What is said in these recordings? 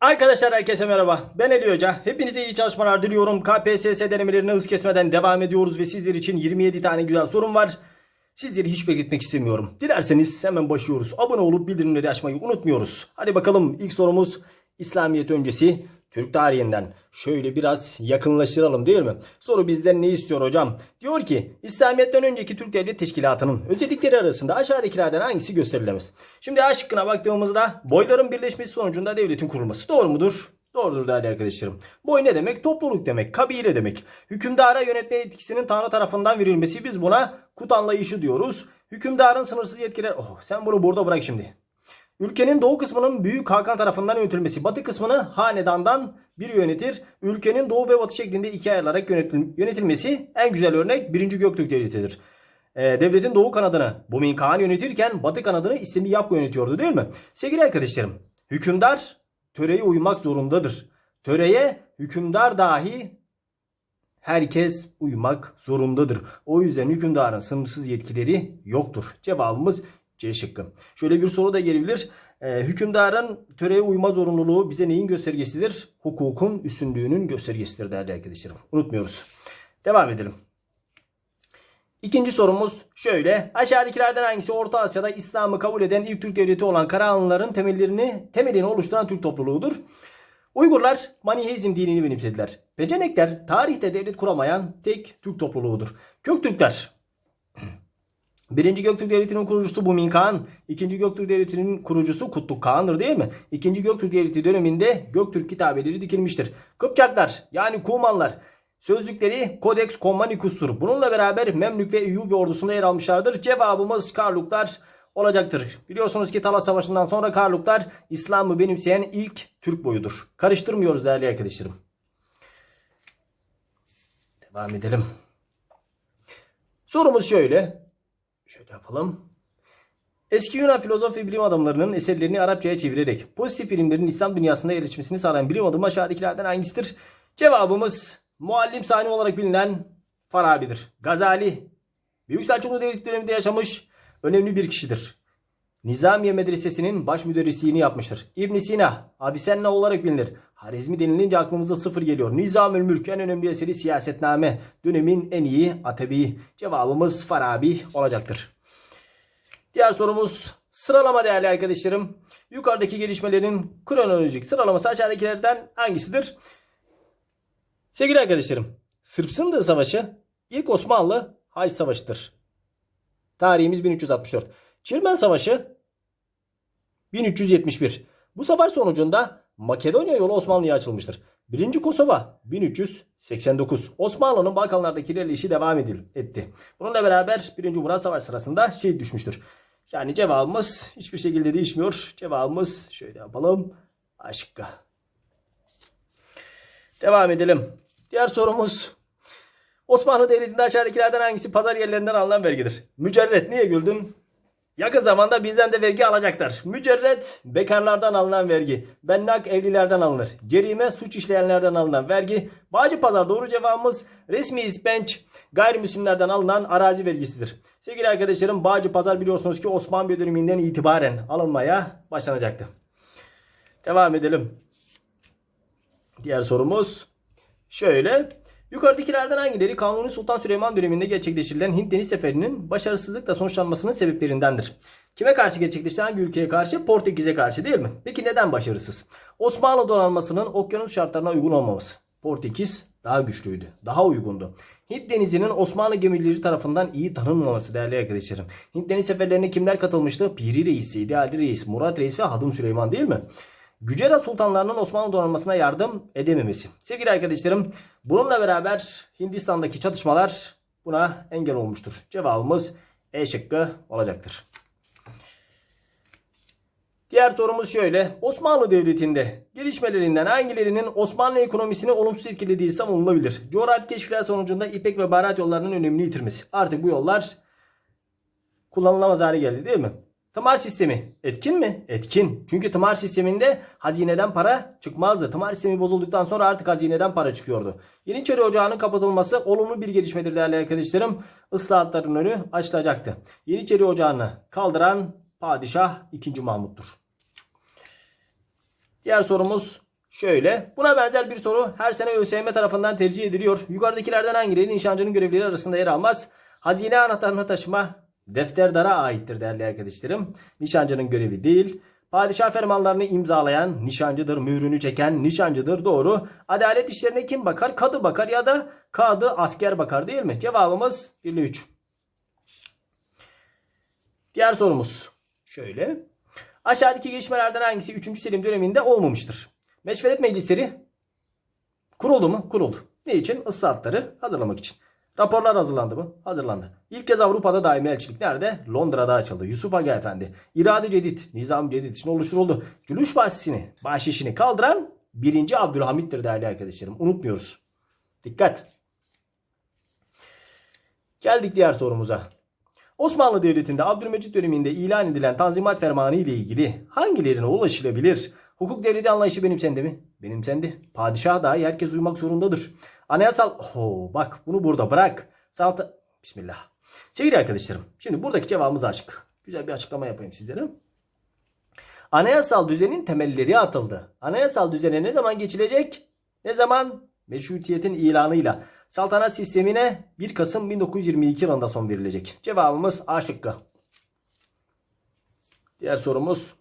Arkadaşlar herkese merhaba. Ben Ali Hoca. Hepinize iyi çalışmalar diliyorum. KPSS denemelerine hız kesmeden devam ediyoruz ve sizler için 27 tane güzel sorum var. Sizleri hiç bekletmek istemiyorum. Dilerseniz hemen başlıyoruz. Abone olup bildirimleri açmayı unutmuyoruz. Hadi bakalım ilk sorumuz İslamiyet öncesi Türk tarihinden. Şöyle biraz yakınlaştıralım değil mi? Soru bizden ne istiyor hocam? Diyor ki İslamiyet'ten önceki Türk Devlet Teşkilatı'nın özellikleri arasında aşağıdakilerden hangisi gösterilemez? Şimdi A şıkkına baktığımızda boyların birleşmesi sonucunda devletin kurulması. Doğru mudur? Doğrudur değerli arkadaşlarım. Boy ne demek? Topluluk demek, kabile demek. Hükümdara yönetme yetkisinin Tanrı tarafından verilmesi biz buna kut anlayışı diyoruz. Hükümdarın sınırsız yetkiler... Oh sen bunu burada bırak şimdi. Ülkenin doğu kısmının Büyük Hakan tarafından yönetilmesi. Batı kısmını hanedandan biri yönetir. Ülkenin doğu ve batı şeklinde ikiye ayrılarak yönetil- yönetilmesi en güzel örnek 1. Göktürk Devleti'dir. Ee, devletin doğu kanadını Bumin Kağan yönetirken batı kanadını İslami Yapko yönetiyordu değil mi? Sevgili arkadaşlarım, hükümdar töreye uymak zorundadır. Töreye hükümdar dahi herkes uymak zorundadır. O yüzden hükümdarın sınırsız yetkileri yoktur. Cevabımız C şıkkı. Şöyle bir soru da gelebilir. Ee, hükümdarın töreye uyma zorunluluğu bize neyin göstergesidir? Hukukun üstünlüğünün göstergesidir değerli arkadaşlarım. Unutmuyoruz. Devam edelim. İkinci sorumuz şöyle. Aşağıdakilerden hangisi Orta Asya'da İslam'ı kabul eden ilk Türk devleti olan Karahanlıların temellerini temelini oluşturan Türk topluluğudur? Uygurlar Maniheizm dinini benimsediler. Pecenekler tarihte devlet kuramayan tek Türk topluluğudur. Köktürkler Birinci Göktürk Devleti'nin kurucusu Bumin Kağan, ikinci Göktürk Devleti'nin kurucusu Kutluk Kağan'dır değil mi? İkinci Göktürk Devleti döneminde Göktürk kitabeleri dikilmiştir. Kıpçaklar yani Kumanlar sözlükleri Codex Commanicus'tur. Bununla beraber Memlük ve Eyyubi ordusunda yer almışlardır. Cevabımız Karluklar olacaktır. Biliyorsunuz ki Talas Savaşı'ndan sonra Karluklar İslam'ı benimseyen ilk Türk boyudur. Karıştırmıyoruz değerli arkadaşlarım. Devam edelim. Sorumuz şöyle. Şöyle yapalım. Eski Yunan filozof ve bilim adamlarının eserlerini Arapçaya çevirerek pozitif bilimlerin İslam dünyasında erişmesini sağlayan bilim adamı aşağıdakilerden hangisidir? Cevabımız muallim sani olarak bilinen Farabi'dir. Gazali, Büyük Selçuklu Devleti döneminde yaşamış önemli bir kişidir. Nizamiye Medresesi'nin baş müderrisliğini yapmıştır. ibn Sina, Avicenna olarak bilinir. Harizmi denilince aklımıza sıfır geliyor. Nizamül Mülk en önemli eseri siyasetname. Dönemin en iyi atebi. Cevabımız Farabi olacaktır. Diğer sorumuz sıralama değerli arkadaşlarım. Yukarıdaki gelişmelerin kronolojik sıralaması aşağıdakilerden hangisidir? Sevgili arkadaşlarım, Sırp Sındır Savaşı ilk Osmanlı Haç Savaşı'dır. Tarihimiz 1364. Çirmen Savaşı 1371. Bu savaş sonucunda Makedonya yolu Osmanlı'ya açılmıştır. 1. Kosova 1389. Osmanlı'nın Balkanlardaki ilerleyişi devam edil, etti. Bununla beraber 1. Murat Savaşı sırasında şehit düşmüştür. Yani cevabımız hiçbir şekilde değişmiyor. Cevabımız şöyle yapalım. Aşkı. Devam edelim. Diğer sorumuz Osmanlı Devleti'nde aşağıdakilerden hangisi pazar yerlerinden alınan vergidir? Mücerret niye güldün? Yakın zamanda bizden de vergi alacaklar. Mücerret bekarlardan alınan vergi. Bennak evlilerden alınır. Cerime suç işleyenlerden alınan vergi. Bağcı pazar doğru cevabımız resmi ispenç gayrimüslimlerden alınan arazi vergisidir. Sevgili arkadaşlarım Bağcı pazar biliyorsunuz ki Osmanlı döneminden itibaren alınmaya başlanacaktı. Devam edelim. Diğer sorumuz şöyle. Yukarıdakilerden hangileri Kanuni Sultan Süleyman döneminde gerçekleştirilen Hint Deniz Seferi'nin başarısızlıkla sonuçlanmasının sebeplerindendir? Kime karşı gerçekleşti? Hangi ülkeye karşı? Portekiz'e karşı değil mi? Peki neden başarısız? Osmanlı donanmasının okyanus şartlarına uygun olmaması. Portekiz daha güçlüydü, daha uygundu. Hint Denizi'nin Osmanlı gemileri tarafından iyi tanınmaması değerli arkadaşlarım. Hint Deniz seferlerine kimler katılmıştı? Piri Reis, İdi Ali Reis, Murat Reis ve Hadım Süleyman değil mi? Gücera sultanlarının Osmanlı donanmasına yardım edememesi. Sevgili arkadaşlarım bununla beraber Hindistan'daki çatışmalar buna engel olmuştur. Cevabımız E şıkkı olacaktır. Diğer sorumuz şöyle. Osmanlı Devleti'nde gelişmelerinden hangilerinin Osmanlı ekonomisini olumsuz etkilediği savunulabilir? Coğrafi keşifler sonucunda İpek ve baharat yollarının önemini yitirmesi. Artık bu yollar kullanılamaz hale geldi değil mi? Tımar sistemi etkin mi? Etkin. Çünkü tımar sisteminde hazineden para çıkmazdı. Tımar sistemi bozulduktan sonra artık hazineden para çıkıyordu. Yeniçeri Ocağı'nın kapatılması olumlu bir gelişmedir değerli arkadaşlarım. Islahatların önü açılacaktı. Yeniçeri Ocağı'nı kaldıran padişah 2. Mahmut'tur. Diğer sorumuz Şöyle. Buna benzer bir soru her sene ÖSYM tarafından tercih ediliyor. Yukarıdakilerden hangileri nişancının görevleri arasında yer almaz? Hazine anahtarını taşıma defterdara aittir değerli arkadaşlarım. Nişancının görevi değil. Padişah fermanlarını imzalayan nişancıdır, mührünü çeken nişancıdır. Doğru. Adalet işlerine kim bakar? Kadı bakar ya da kadı asker bakar değil mi? Cevabımız 1 ile 3. Diğer sorumuz. Şöyle. Aşağıdaki gelişmelerden hangisi 3. Selim döneminde olmamıştır? Meşveret meclisleri kuruldu mu? Kuruldu. Ne için? Islahatları hazırlamak için. Raporlar hazırlandı mı? Hazırlandı. İlk kez Avrupa'da daimi elçilik nerede? Londra'da açıldı. Yusuf Aga Efendi. İrade Cedid, Nizam Cedid için oluşturuldu. Cülüş bahsisini, bahşişini kaldıran 1. Abdülhamit'tir değerli arkadaşlarım. Unutmuyoruz. Dikkat. Geldik diğer sorumuza. Osmanlı Devleti'nde Abdülmecit döneminde ilan edilen Tanzimat Fermanı ile ilgili hangilerine ulaşılabilir? Hukuk devleti anlayışı benimsendi mi? Benimsendi. Padişah dahi herkes uymak zorundadır. Anayasal... Oho, bak bunu burada bırak. Sanat... Bismillah. Sevgili arkadaşlarım. Şimdi buradaki cevabımız açık. Güzel bir açıklama yapayım sizlere. Anayasal düzenin temelleri atıldı. Anayasal düzene ne zaman geçilecek? Ne zaman? Meşrutiyetin ilanıyla. Saltanat sistemine 1 Kasım 1922 yılında son verilecek. Cevabımız A şıkkı. Diğer sorumuz.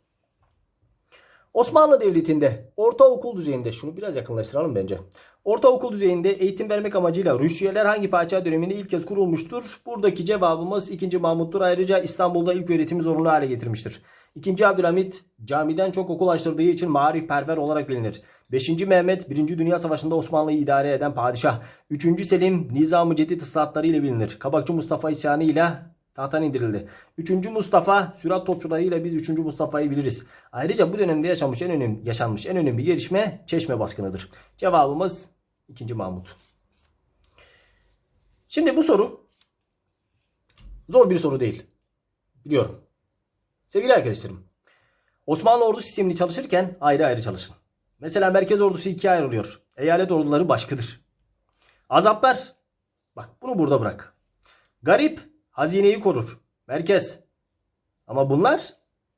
Osmanlı Devleti'nde ortaokul düzeyinde şunu biraz yakınlaştıralım bence. Ortaokul düzeyinde eğitim vermek amacıyla Rüşiyeler hangi padişah döneminde ilk kez kurulmuştur? Buradaki cevabımız 2. Mahmut'tur. Ayrıca İstanbul'da ilk öğretimi zorunlu hale getirmiştir. 2. Abdülhamit camiden çok okul açtırdığı için marifperver olarak bilinir. 5. Mehmet 1. Dünya Savaşı'nda Osmanlı'yı idare eden padişah. 3. Selim Nizam-ı Cedid ile bilinir. Kabakçı Mustafa isyanı ile tahttan indirildi. 3. Mustafa sürat topçularıyla biz 3. Mustafa'yı biliriz. Ayrıca bu dönemde yaşanmış en önemli yaşanmış en önemli gelişme Çeşme baskınıdır. Cevabımız 2. Mahmut. Şimdi bu soru zor bir soru değil. Biliyorum. Sevgili arkadaşlarım. Osmanlı ordu sistemini çalışırken ayrı ayrı çalışın. Mesela merkez ordusu ikiye ayrılıyor. Eyalet orduları başkadır. Azaplar. Bak bunu burada bırak. Garip hazineyi korur. Merkez. Ama bunlar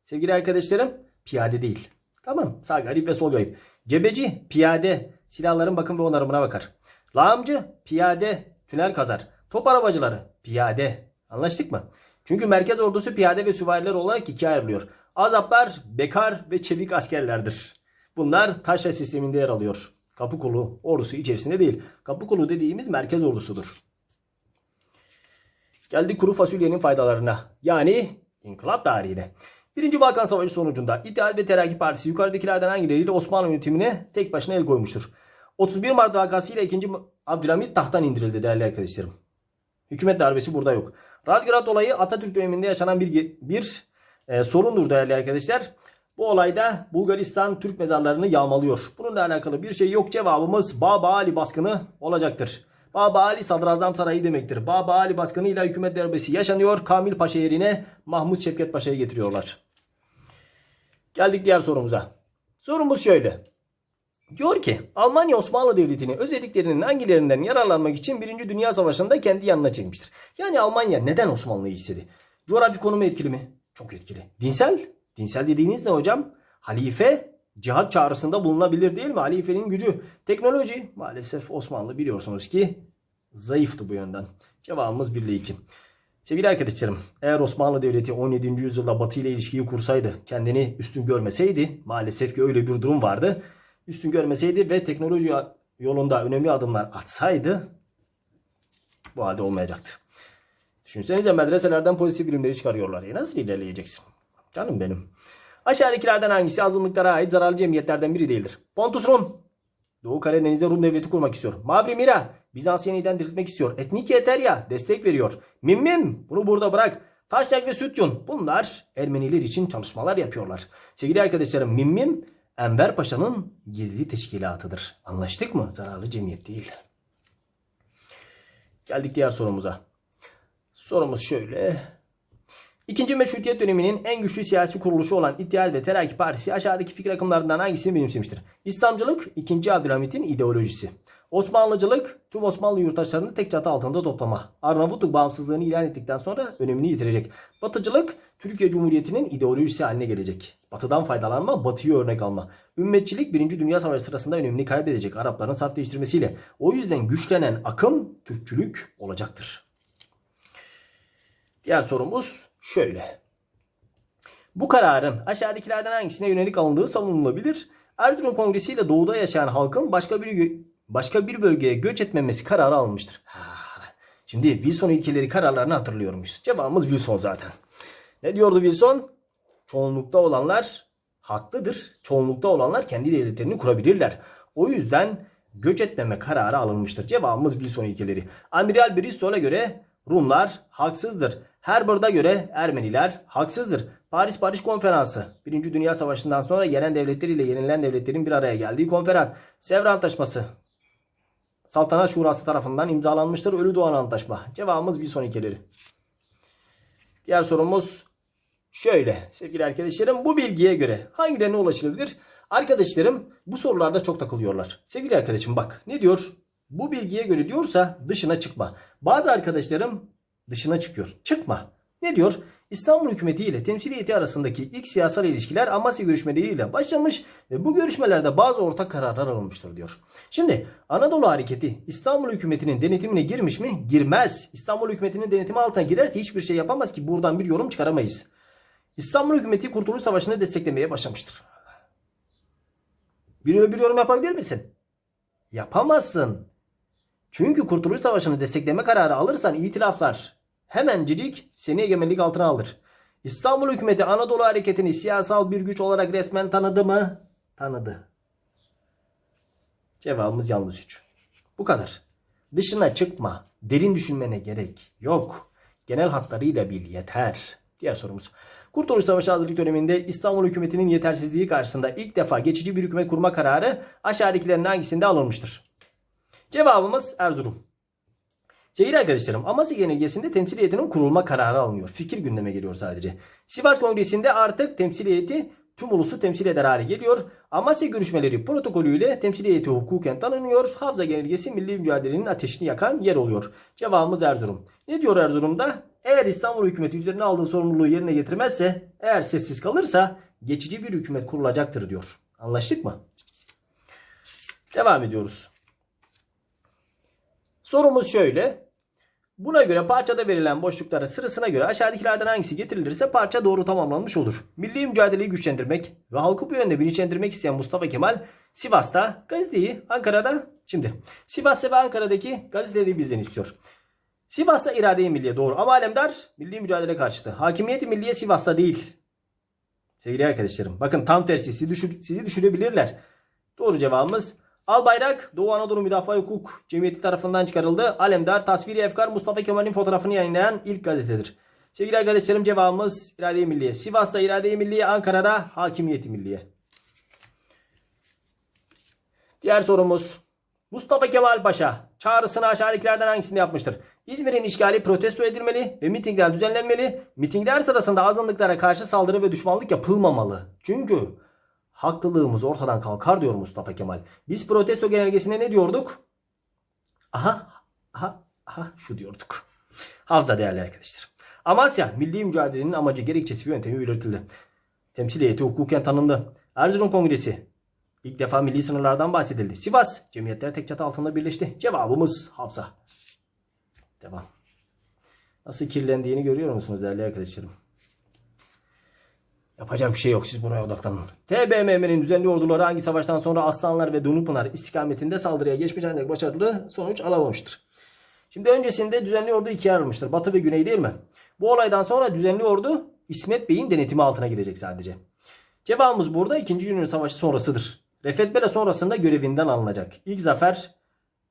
sevgili arkadaşlarım piyade değil. Tamam sağ garip ve sol garip. Cebeci piyade silahların bakım ve onarımına bakar. Lağımcı piyade tünel kazar. Top arabacıları piyade. Anlaştık mı? Çünkü merkez ordusu piyade ve süvariler olarak ikiye ayrılıyor. Azaplar bekar ve çevik askerlerdir. Bunlar taşra sisteminde yer alıyor. Kapıkulu ordusu içerisinde değil. Kapıkulu dediğimiz merkez ordusudur. Geldik kuru fasulyenin faydalarına. Yani inkılap tarihine. Birinci Balkan Savaşı sonucunda İttihat ve Terakki Partisi yukarıdakilerden hangileriyle Osmanlı yönetimine tek başına el koymuştur? 31 Mart vakasıyla 2. Abdülhamit tahttan indirildi değerli arkadaşlarım. Hükümet darbesi burada yok. Razgrad olayı Atatürk döneminde yaşanan bir, bir e, sorundur değerli arkadaşlar. Bu olayda Bulgaristan Türk mezarlarını yağmalıyor. Bununla alakalı bir şey yok. Cevabımız Baba Ali baskını olacaktır. Baba Ali Sadrazam Sarayı demektir. Baba Ali baskınıyla hükümet darbesi yaşanıyor. Kamil Paşa yerine Mahmut Şevket Paşa'yı getiriyorlar. Geldik diğer sorumuza. Sorumuz şöyle. Diyor ki Almanya Osmanlı Devleti'ni özelliklerinin hangilerinden yararlanmak için 1. Dünya Savaşı'nda kendi yanına çekmiştir. Yani Almanya neden Osmanlı'yı istedi? Coğrafi konumu etkili mi? Çok etkili. Dinsel? Dinsel dediğiniz ne hocam? Halife cihat çağrısında bulunabilir değil mi? Halifenin gücü. Teknoloji maalesef Osmanlı biliyorsunuz ki zayıftı bu yönden. Cevabımız 1 ile 2. Sevgili arkadaşlarım, eğer Osmanlı Devleti 17. yüzyılda Batı ile ilişkiyi kursaydı, kendini üstün görmeseydi, maalesef ki öyle bir durum vardı. Üstün görmeseydi ve teknoloji yolunda önemli adımlar atsaydı bu halde olmayacaktı. Düşünsenize medreselerden pozitif bilimleri çıkarıyorlar. Ya nasıl ilerleyeceksin? Canım benim. Aşağıdakilerden hangisi azınlıklara ait zararlı cemiyetlerden biri değildir? Pontus Rum. Doğu Karadeniz'de Rum devleti kurmak istiyor. Mavri Mira. Bizans yeniden diriltmek istiyor. Etnik Eterya destek veriyor. Mimmim. Bunu burada bırak. Taşyak ve Sütyun. Bunlar Ermeniler için çalışmalar yapıyorlar. Sevgili arkadaşlarım Mimmim Enver Paşa'nın gizli teşkilatıdır. Anlaştık mı? Zararlı cemiyet değil. Geldik diğer sorumuza. Sorumuz şöyle. İkinci Meşrutiyet döneminin en güçlü siyasi kuruluşu olan İttihat ve Terakki Partisi aşağıdaki fikir akımlarından hangisini benimsemiştir? İslamcılık 2. Abdülhamit'in ideolojisi. Osmanlıcılık tüm Osmanlı yurttaşlarını tek çatı altında toplama. Arnavutluk bağımsızlığını ilan ettikten sonra önemini yitirecek. Batıcılık Türkiye Cumhuriyeti'nin ideolojisi haline gelecek. Batıdan faydalanma, batıyı örnek alma. Ümmetçilik 1. Dünya Savaşı sırasında önemini kaybedecek Arapların saf değiştirmesiyle. O yüzden güçlenen akım Türkçülük olacaktır. Diğer sorumuz şöyle. Bu kararın aşağıdakilerden hangisine yönelik alındığı savunulabilir. Erzurum Kongresi ile doğuda yaşayan halkın başka bir başka bir bölgeye göç etmemesi kararı alınmıştır. Ha, Şimdi Wilson ilkeleri kararlarını hatırlıyor muyuz? Cevabımız Wilson zaten. Ne diyordu Wilson? Çoğunlukta olanlar haklıdır. Çoğunlukta olanlar kendi devletlerini kurabilirler. O yüzden göç etmeme kararı alınmıştır. Cevabımız Wilson ilkeleri. Amiral Bristol'a göre Rumlar haksızdır. Herbert'a göre Ermeniler haksızdır. Paris Barış Konferansı. Birinci Dünya Savaşı'ndan sonra yenen devletler ile yenilen devletlerin bir araya geldiği konferans. Sevr Antlaşması. Saltanat Şurası tarafından imzalanmıştır. Ölü Doğan Antlaşma. Cevabımız Wilson ilkeleri. Diğer sorumuz şöyle sevgili arkadaşlarım bu bilgiye göre hangilerine ulaşılabilir? Arkadaşlarım bu sorularda çok takılıyorlar. Sevgili arkadaşım bak ne diyor? Bu bilgiye göre diyorsa dışına çıkma. Bazı arkadaşlarım dışına çıkıyor. Çıkma. Ne diyor? İstanbul hükümeti ile temsiliyeti arasındaki ilk siyasal ilişkiler Amasya görüşmeleriyle başlamış ve bu görüşmelerde bazı ortak kararlar alınmıştır diyor. Şimdi Anadolu hareketi İstanbul hükümetinin denetimine girmiş mi? Girmez. İstanbul hükümetinin denetimi altına girerse hiçbir şey yapamaz ki buradan bir yorum çıkaramayız. İstanbul hükümeti Kurtuluş Savaşı'nı desteklemeye başlamıştır. Bir, bir yorum yapabilir misin? Yapamazsın. Çünkü Kurtuluş Savaşı'nı destekleme kararı alırsan itilaflar hemencecik seni egemenlik altına alır. İstanbul hükümeti Anadolu hareketini siyasal bir güç olarak resmen tanıdı mı? Tanıdı. Cevabımız yanlış üç. Bu kadar. Dışına çıkma. Derin düşünmene gerek yok. Genel hatlarıyla bil yeter. Diğer sorumuz. Kurtuluş Savaşı hazırlık döneminde İstanbul hükümetinin yetersizliği karşısında ilk defa geçici bir hükümet kurma kararı aşağıdakilerin hangisinde alınmıştır? Cevabımız Erzurum. Sevgili arkadaşlarım Amasya Genelgesi'nde temsiliyetinin kurulma kararı alınıyor. Fikir gündeme geliyor sadece. Sivas Kongresi'nde artık temsiliyeti tüm ulusu temsil eder hale geliyor. Amasya görüşmeleri protokolüyle temsiliyeti hukuken tanınıyor. Havza Genelgesi milli mücadelenin ateşini yakan yer oluyor. Cevabımız Erzurum. Ne diyor Erzurum'da? Eğer İstanbul hükümeti üzerine aldığı sorumluluğu yerine getirmezse, eğer sessiz kalırsa geçici bir hükümet kurulacaktır diyor. Anlaştık mı? Devam ediyoruz. Sorumuz şöyle. Buna göre parçada verilen boşluklara sırasına göre aşağıdakilerden hangisi getirilirse parça doğru tamamlanmış olur. Milli mücadeleyi güçlendirmek ve halkı bu yönde bilinçlendirmek isteyen Mustafa Kemal Sivas'ta gazeteyi Ankara'da şimdi Sivas'ta ve Ankara'daki gazeteleri bizden istiyor. Sivas'ta irade-i milliye doğru ama alemdar milli mücadele karşıtı. Hakimiyeti milliye Sivas'ta değil. Sevgili arkadaşlarım bakın tam tersi sizi, düşür, sizi düşürebilirler. Doğru cevabımız Albayrak Doğu Anadolu Müdafaa Hukuk Cemiyeti tarafından çıkarıldı. Alemdar tasviri efkar Mustafa Kemal'in fotoğrafını yayınlayan ilk gazetedir. Sevgili arkadaşlarım cevabımız irade-i milliye. Sivas'ta irade-i milliye, Ankara'da hakimiyeti milliye. Diğer sorumuz. Mustafa Kemal Paşa çağrısını aşağıdakilerden hangisinde yapmıştır? İzmir'in işgali protesto edilmeli ve mitingler düzenlenmeli. Mitingler sırasında azınlıklara karşı saldırı ve düşmanlık yapılmamalı. Çünkü haklılığımız ortadan kalkar diyor Mustafa Kemal. Biz protesto genelgesine ne diyorduk? Aha, aha, aha şu diyorduk. Havza değerli arkadaşlar. Amasya milli mücadelenin amacı gerekçesi ve yöntemi belirtildi. Temsil heyeti hukuken tanındı. Erzurum Kongresi ilk defa milli sınırlardan bahsedildi. Sivas cemiyetler tek çatı altında birleşti. Cevabımız Havza. Devam. Nasıl kirlendiğini görüyor musunuz değerli arkadaşlarım? Yapacak bir şey yok. Siz buraya odaklanın. TBMM'nin düzenli orduları hangi savaştan sonra Aslanlar ve Donupınar istikametinde saldırıya geçmiş ancak başarılı sonuç alamamıştır. Şimdi öncesinde düzenli ordu ikiye ayrılmıştır. Batı ve Güney değil mi? Bu olaydan sonra düzenli ordu İsmet Bey'in denetimi altına girecek sadece. Cevabımız burada 2. Yunan Savaşı sonrasıdır. Refet Bele sonrasında görevinden alınacak. İlk zafer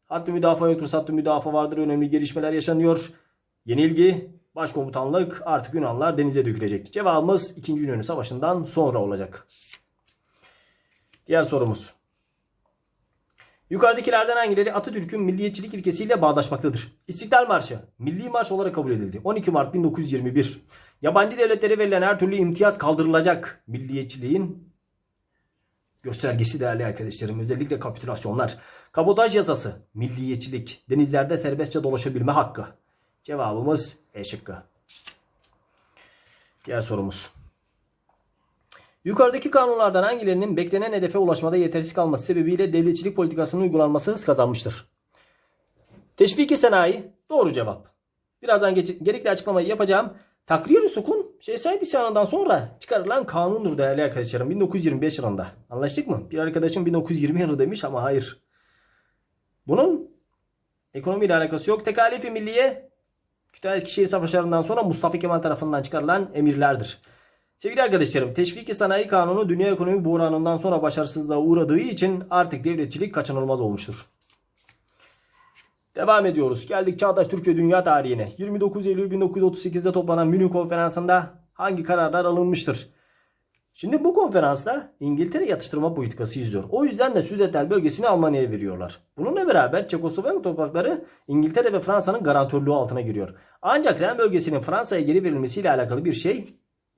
hattı müdafaa yoktur, hattı müdafaa vardır. Önemli gelişmeler yaşanıyor. Yenilgi Başkomutanlık artık Yunanlar denize dökülecekti. Cevabımız 2. Yunan Savaşı'ndan sonra olacak. Diğer sorumuz. Yukarıdakilerden hangileri Atatürk'ün milliyetçilik ilkesiyle bağdaşmaktadır? İstiklal Marşı milli marş olarak kabul edildi. 12 Mart 1921. Yabancı devletlere verilen her türlü imtiyaz kaldırılacak. Milliyetçiliğin göstergesi değerli arkadaşlarım. Özellikle kapitülasyonlar. Kabotaj yasası. Milliyetçilik. Denizlerde serbestçe dolaşabilme hakkı. Cevabımız E şıkkı. Diğer sorumuz. Yukarıdaki kanunlardan hangilerinin beklenen hedefe ulaşmada yetersiz kalması sebebiyle devletçilik politikasının uygulanması hız kazanmıştır? Teşviki sanayi doğru cevap. Birazdan gerekli açıklamayı yapacağım. Takrir-i Sukun Şehzade isyanından sonra çıkarılan kanundur değerli arkadaşlarım 1925 yılında. Anlaştık mı? Bir arkadaşım 1920 yılı demiş ama hayır. Bunun ekonomiyle alakası yok. Tekalifi milliye Kütahya Eskişehir Savaşları'ndan sonra Mustafa Kemal tarafından çıkarılan emirlerdir. Sevgili arkadaşlarım, Teşviki Sanayi Kanunu dünya ekonomi buhranından sonra başarısızlığa uğradığı için artık devletçilik kaçınılmaz olmuştur. Devam ediyoruz. Geldik Çağdaş Türk ve Dünya tarihine. 29 Eylül 1938'de toplanan Münih Konferansı'nda hangi kararlar alınmıştır? Şimdi bu konferansta İngiltere yatıştırma politikası izliyor. O yüzden de Südetel bölgesini Almanya'ya veriyorlar. Bununla beraber Çekoslovak toprakları İngiltere ve Fransa'nın garantörlüğü altına giriyor. Ancak Ren bölgesinin Fransa'ya geri verilmesiyle alakalı bir şey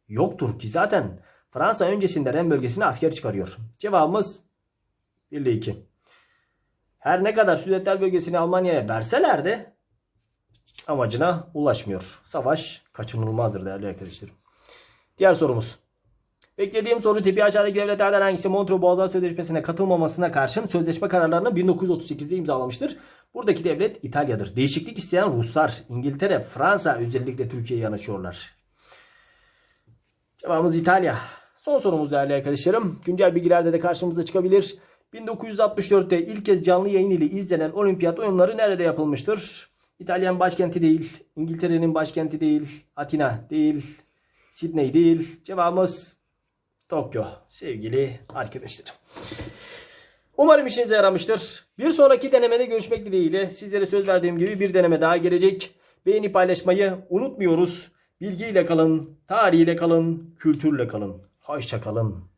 yoktur ki zaten Fransa öncesinde Ren bölgesine asker çıkarıyor. Cevabımız 1 ile 2. Her ne kadar Südetler bölgesini Almanya'ya verseler de amacına ulaşmıyor. Savaş kaçınılmazdır değerli arkadaşlarım. Diğer sorumuz. Beklediğim soru tipi aşağıdaki devletlerden hangisi Montreux Boğazlar Sözleşmesi'ne katılmamasına karşın sözleşme kararlarını 1938'de imzalamıştır? Buradaki devlet İtalya'dır. Değişiklik isteyen Ruslar, İngiltere, Fransa özellikle Türkiye'ye yanaşıyorlar. Cevabımız İtalya. Son sorumuz değerli arkadaşlarım. Güncel bilgilerde de karşımıza çıkabilir. 1964'te ilk kez canlı yayın ile izlenen olimpiyat oyunları nerede yapılmıştır? İtalyan başkenti değil, İngiltere'nin başkenti değil, Atina değil, Sydney değil. Cevabımız Tokyo sevgili arkadaşlarım. Umarım işinize yaramıştır. Bir sonraki denemede görüşmek dileğiyle sizlere söz verdiğim gibi bir deneme daha gelecek. Beğeni paylaşmayı unutmuyoruz. Bilgiyle kalın, tarihiyle kalın, kültürle kalın. Hoşça kalın.